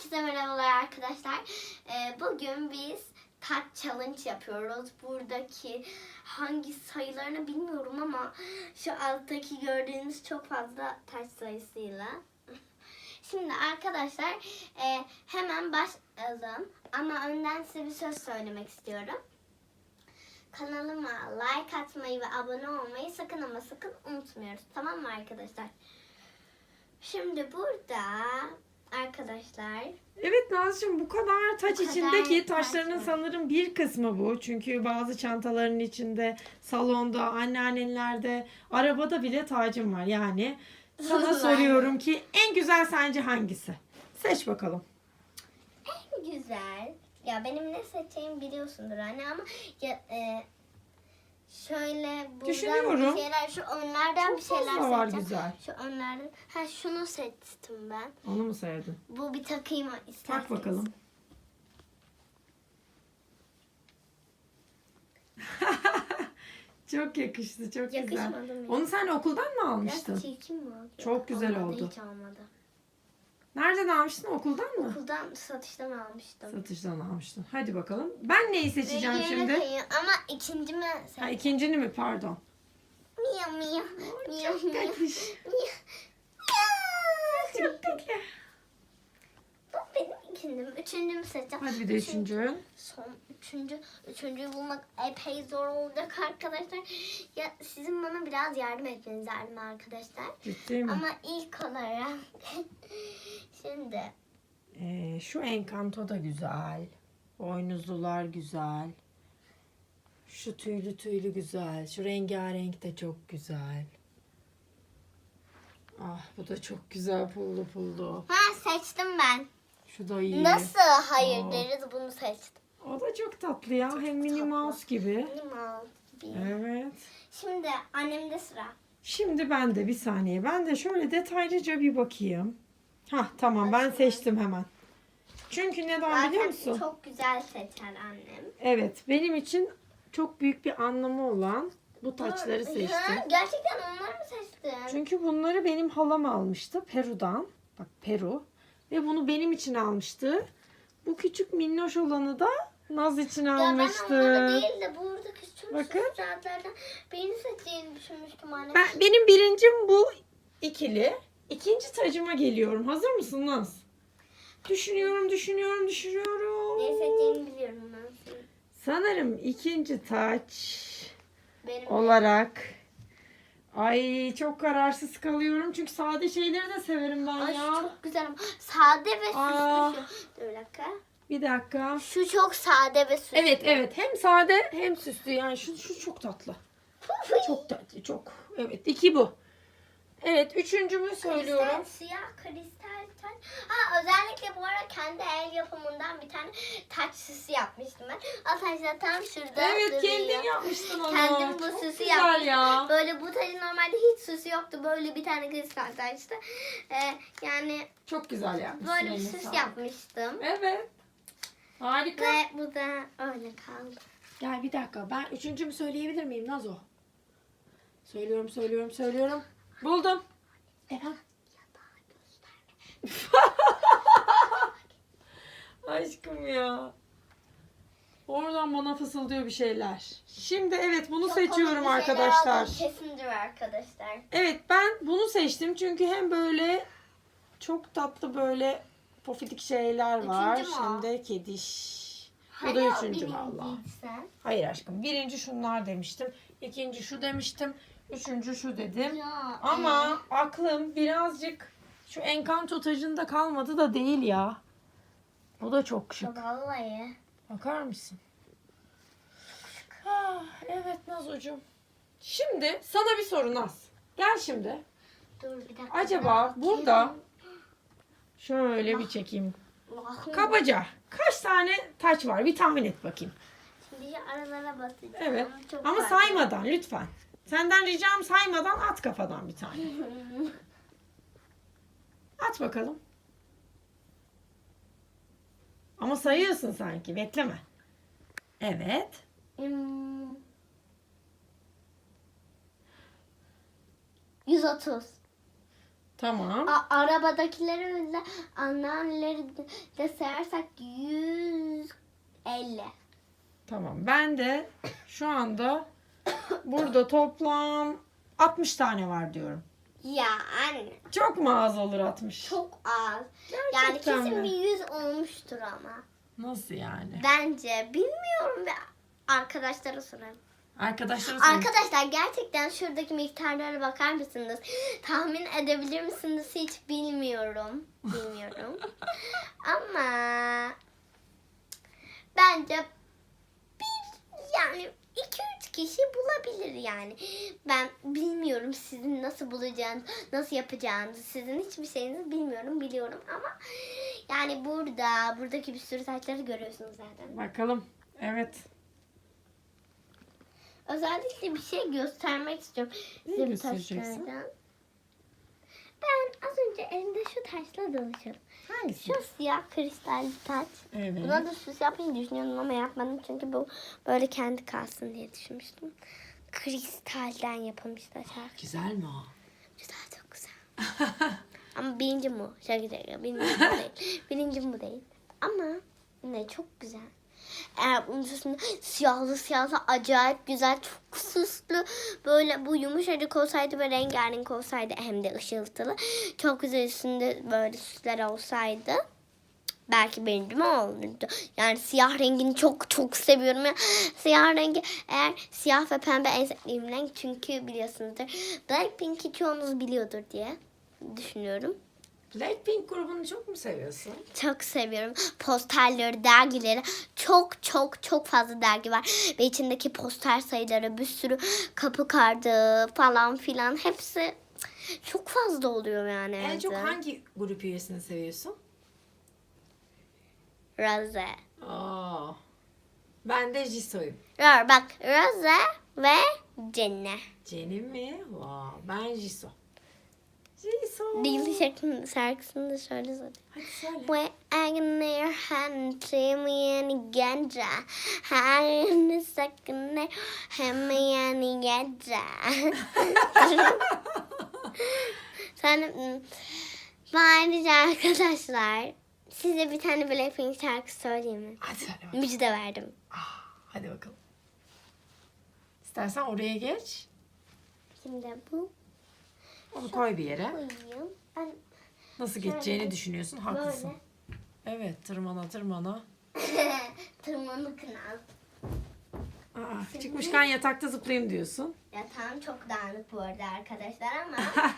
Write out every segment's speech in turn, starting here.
Herkese merhabalar arkadaşlar. Ee, bugün biz taç challenge yapıyoruz. Buradaki hangi sayılarını bilmiyorum ama şu alttaki gördüğünüz çok fazla taç sayısıyla. Şimdi arkadaşlar e, hemen başlayalım. Ama önden size bir söz söylemek istiyorum. Kanalıma like atmayı ve abone olmayı sakın ama sakın unutmuyoruz. Tamam mı arkadaşlar? Şimdi burada arkadaşlar Evet Nazcığım bu kadar taç Bu kadar içindeki taç taşların var. sanırım bir kısmı bu. Çünkü bazı çantaların içinde, salonda, anneannelerde, arabada bile tacım var. Yani sana soruyorum ki en güzel sence hangisi? Seç bakalım. güzel. Ya benim ne seçeceğimi biliyorsundur anne ama ya, e, şöyle buradan Düşünüyorum. bir şeyler şu önlerden bir Çok şeyler fazla var seçeceğim. güzel. Şu önlerden. Ha şunu seçtim ben. Onu mu sevdin? Bu bir takayım isterseniz. Tak bakalım. çok yakıştı, çok güzel. Yakışmadı mı? Onu sen okuldan mı almıştın? Biraz çirkin mi oldu? Çok güzel Olmadı, oldu. Hiç olmadı. Nereden almıştın? Okuldan mı? Okuldan satıştan almıştım. Satıştan almıştın. Hadi bakalım. Ben neyi seçeceğim Ve şimdi? koyayım. Ama ikinci mi Ha, seçtim? ikincini mi? Pardon. Miyav miyav. Miyav Çok miyav. tatlış. Miyav. Çok tatlı. Bu benim ikincim. Üçüncümü seçeceğim. Hadi bir de üçüncü. Son üçüncü, üçüncüyü bulmak epey zor olacak arkadaşlar. Ya sizin bana biraz yardım etmeniz lazım arkadaşlar. Ciddi mi? Ama ilk olarak şimdi Ee, şu enkanto da güzel. Boynuzlular güzel. Şu tüylü tüylü güzel. Şu rengarenk de çok güzel. Ah bu da çok güzel pullu pullu. ha seçtim ben. Şu da iyi. Nasıl hayır Aa. deriz bunu seçtim. O da çok tatlı ya. Hem Minnie tatlı. Mouse gibi. Limon gibi. Evet. Şimdi annemde sıra. Şimdi ben de bir saniye. Ben de şöyle detaylıca bir bakayım. Hah tamam ben seçtim hemen. Çünkü neden biliyor Zaten musun? çok güzel seçer annem. Evet benim için çok büyük bir anlamı olan bu taçları Ha, seçtim. gerçekten onları mı seçtin? Çünkü bunları benim halam almıştı Peru'dan. Bak Peru. Ve bunu benim için almıştı. Bu küçük minnoş olanı da Naz için Ya ben almıştı. onları değil de buradaki tüm Bakın. saatlerden birini seçeceğini düşünmüştüm anne. Ben, benim birincim bu ikili. İkinci tacıma geliyorum. Hazır mısın Naz? Düşünüyorum, düşünüyorum, düşünüyorum. Ne seçeceğini biliyorum ben. Sanırım ikinci taç Benim olarak Ay çok kararsız kalıyorum çünkü sade şeyleri de severim ben Ay ya. şu çok güzel ama sade ve Aa. süslü şu. Dur bir dakika. Bir dakika. Şu çok sade ve süslü. Evet evet hem sade hem süslü yani şu, şu çok tatlı. Çok tatlı çok. Evet iki bu. Evet üçüncümü söylüyorum. Kristal, siyah kristal taç. Ha özellikle bu ara kendi el yapımından bir tane taç süsü yapmıştım ben. O taç da tam şurada Evet duruyor. kendin yapmıştın onu. Kendim bu Çok süsü güzel yapmıştım. ya. Böyle bu tacın normalde hiç süsü yoktu. Böyle bir tane kristal taçtı. Ee, yani Çok güzel yapmışsın. böyle bir süs yapmıştım. Evet. Harika. Ve bu da öyle kaldı. Gel bir dakika. Ben üçüncümü söyleyebilir miyim Nazo? Söylüyorum, söylüyorum, söylüyorum. Buldum. Efendim? Aşkım ya. Oradan bana fısıldıyor bir şeyler. Şimdi evet bunu Çok seçiyorum komik bir şeyler arkadaşlar. olduğu Kesindir arkadaşlar. Evet ben bunu seçtim çünkü hem böyle çok tatlı böyle pofidik şeyler var. Üçüncü mü o? De kediş. Bu Hani da o üçüncü birinciydi sen? Hayır aşkım. Birinci şunlar demiştim. ikinci şu demiştim. Üçüncü şu dedim. Ya, Ama aklım birazcık şu enkanto tacında kalmadı da değil ya. Bu da çok e, şık. Vallahi. Bakar mısın? Ah, evet Nazocuğum. Şimdi sana bir soru Naz. Gel şimdi. Dur bir dakika. Acaba burada şöyle bir çekeyim. Kabaca kaç tane taç var? Bir tahmin et bakayım. Şimdi aralara basacağım. Evet. Çok Ama farklı. saymadan lütfen. Senden ricam saymadan at kafadan bir tane. At bakalım. Ama sayıyorsun sanki. Bekleme. Evet. Hmm. 130. Tamam. A- arabadakileri de anneanneleri de sayarsak 150. Tamam. Ben de şu anda burada toplam 60 tane var diyorum. Ya anne Çok mu az olur 60? çok az. Yani Gerçekten kesin mi? bir 100 olmuştur ama. Nasıl yani? Bence bilmiyorum ve arkadaşlara sorarım. Arkadaşlar. Arkadaşlar gerçekten şuradaki miktarlara bakar mısınız? Tahmin edebilir misiniz? Hiç bilmiyorum. Bilmiyorum. Ama bence bir yani iki üç kişi bulabilir yani. Ben bilmiyorum sizin nasıl bulacağınız, nasıl yapacağınızı, sizin hiçbir şeyinizi bilmiyorum, biliyorum ama yani burada, buradaki bir sürü taşları görüyorsunuz zaten. Bakalım. Evet. Özellikle bir şey göstermek istiyorum size bu taşlardan. Ben az önce elimde şu taşla dolaşıyordum. Hangisi? Şu siyah kristal bir taç. Evet. Buna da süs yapmayı düşünüyordum ama yapmadım çünkü bu böyle kendi kalsın diye düşünmüştüm. Kristalden yapılmış taşlar. Güzel mi o? Güzel çok güzel. Ama birincim bu. Şaka şaka. Birincim bu değil. Birincim bu değil. Ama ne çok güzel. Eğer bunun üstünde siyahlı siyahlı acayip güzel çok süslü böyle bu yumuşacık olsaydı ve rengarenk olsaydı hem de ışıltılı çok güzel üstünde böyle süsler olsaydı belki birincim olurdu. Yani siyah rengini çok çok seviyorum ya. Siyah rengi eğer siyah ve pembe en sevdiğim renk çünkü biliyorsunuzdur. Blackpink'i çoğunuz biliyordur diye düşünüyorum. Blackpink grubunu çok mu seviyorsun? Çok seviyorum. Posterleri, dergileri. Çok çok çok fazla dergi var. Ve içindeki poster sayıları bir sürü kapı kartı falan filan. Hepsi çok fazla oluyor yani. En evde. çok hangi grup üyesini seviyorsun? Rose. Aa. Ben de Jisoo'yum. Bak Rose ve Cennet. Jenny mi? Wow. Ben Jisoo. Jisoo. Değil şarkısını, şarkısını da şöyle söyleyeyim. Hadi söyle. When I hand to me and ganja, I in the second day, hand me and ganja. Sen hmm, ayrıca arkadaşlar size bir tane Blackpink şarkısı söyleyeyim mi? Hadi söyle bakalım. Müjde verdim. Ah, hadi bakalım. İstersen oraya geç. Şimdi bu Onu koy bir yere. koyayım. Ben Nasıl geçeceğini düşünüyorsun. Haklısın. böyle Evet tırmana tırmana. tırmanık naz. Aa, çıkmışken yatakta zıplayayım diyorsun. Yatağım çok dağınık bu arada arkadaşlar ama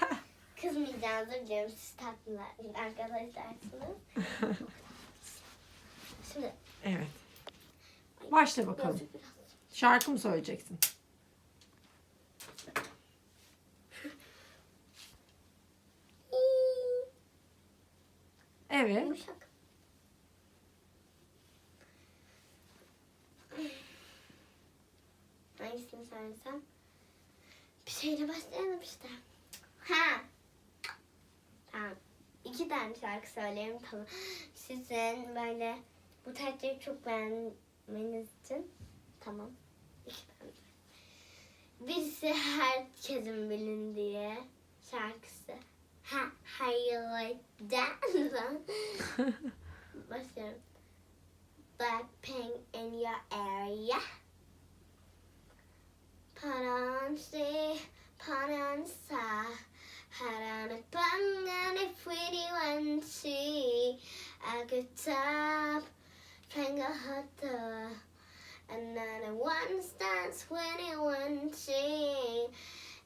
kızmayacağınızı biliyorum siz tatlılar arkadaşlarsınız. Şimdi evet. Başla bakalım. biraz. Şarkı mı söyleyeceksin? Evet. Yumuşak. Hangisini söylesem? Bir şeyle başlayalım işte. Ha. Tamam. İki tane şarkı söyleyeyim tamam. Sizin böyle bu taçları çok beğenmeniz için tamam. İki tane. Birisi herkesin bilindiği şarkısı. Ha, how you like that? Başlıyorum. Blackpink in your area. 파란색 파란사 하라는 방안에 pretty 원치 아그탑 팽가하다 나는 one stance when it 원치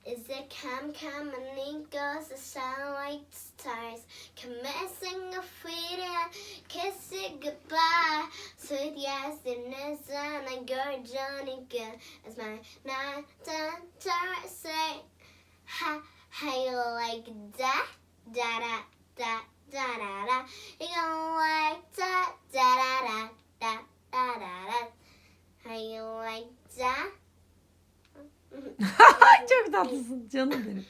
is it come come and it goes the like stars Commencing a freedom, kiss it goodbye Sweet yes, it is on a girl Johnny good As my night done say Ha, how you like that? Da da da da da da You gonna like that? Da da da da da da da tatlısın canım benim.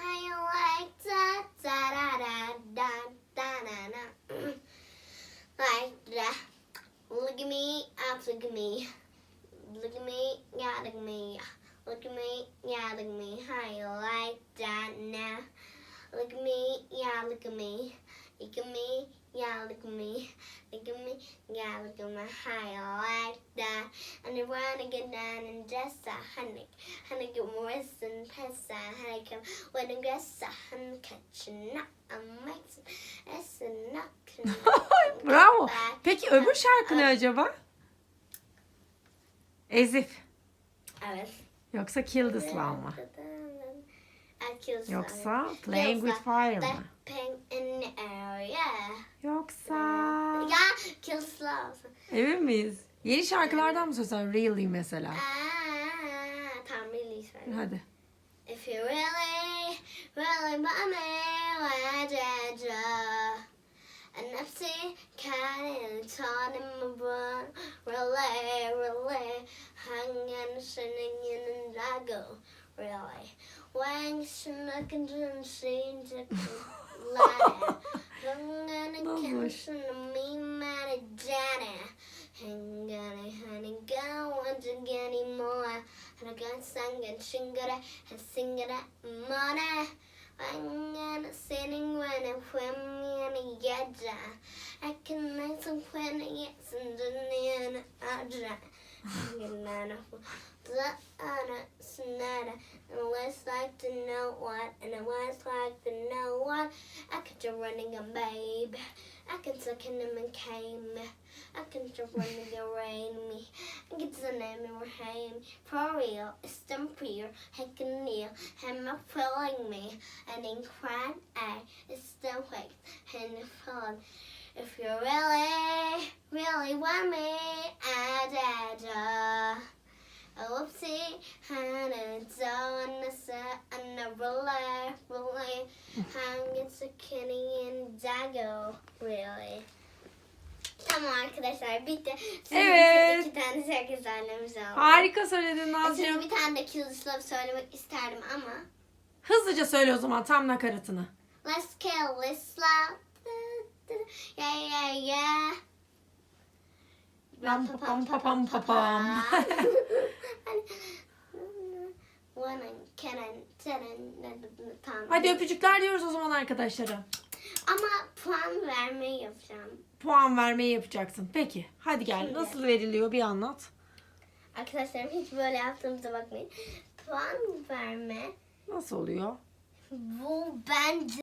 I like da da da da da da da like that. Look at me, up look at me. Look at me, yeah, look at me. Look at me, yeah, look at me. How like that now? Look at me, yeah, look at me. Look at me, yeah, look at me. Look at me, yeah, look at my high like that. And I wanna get down and dress a honey. Honey, get more and pass a honey, come when I dress a honey, catching up. I'm mixing, it's a knock. Bravo. Peki öbür şarkı ne acaba? Ezif. Evet. Yoksa Kill This Love mı? Yoksa Playing With Fire mı? Bang in the air, yeah. Yoksa... Yeah, kill slow. Emin miyiz? Yeni şarkılardan mı söylesen? Really mesela. Ah, tamam really söyle. Hadi. If you really, really want me, why did you? And I've seen kind of torn in my brain, really, really, hanging, singing in the dago, really. When you're looking to see the light, hanging and Olmuş. kissing me, my daddy. Hanging, honey, go want to get any more. And I got sang and sing it and sing it money. I'm gonna sitting when I'm when me and a yadja. I can make some when I get some in a adra. The other sonata. And was like to know what, and was like to know what. I could just running a babe. I can suck in them and came. I can just running around me. I get the name of him. For real, it's them prayer. I can kneel. Him up filling me. And in crying, I it's still wait. And the phone. If you really, really want me, I did. Oopsie, and it's on the set, and I relay, relay, hang it's a kitty and dago, really. Tamam arkadaşlar bitti. Sizin Evet. için iki tane şarkı söylemiş oldum. Harika söyledin Şimdi Nazcığım. bir tane de Kill Love söylemek isterdim ama. Hızlıca söyle o zaman tam nakaratını. Let's kill this love. Yeah, yeah, yeah. Ram pa pam pa pam pa pam. One Kenan, Kenan, tam. Hadi öpücükler diyoruz o zaman arkadaşlara. Ama puan vermeyi yapacağım. Puan vermeyi yapacaksın. Peki hadi gel. Şimdi. Nasıl veriliyor bir anlat. Arkadaşlarım hiç böyle yaptığımıza bakmayın. Puan verme Nasıl oluyor? bu bence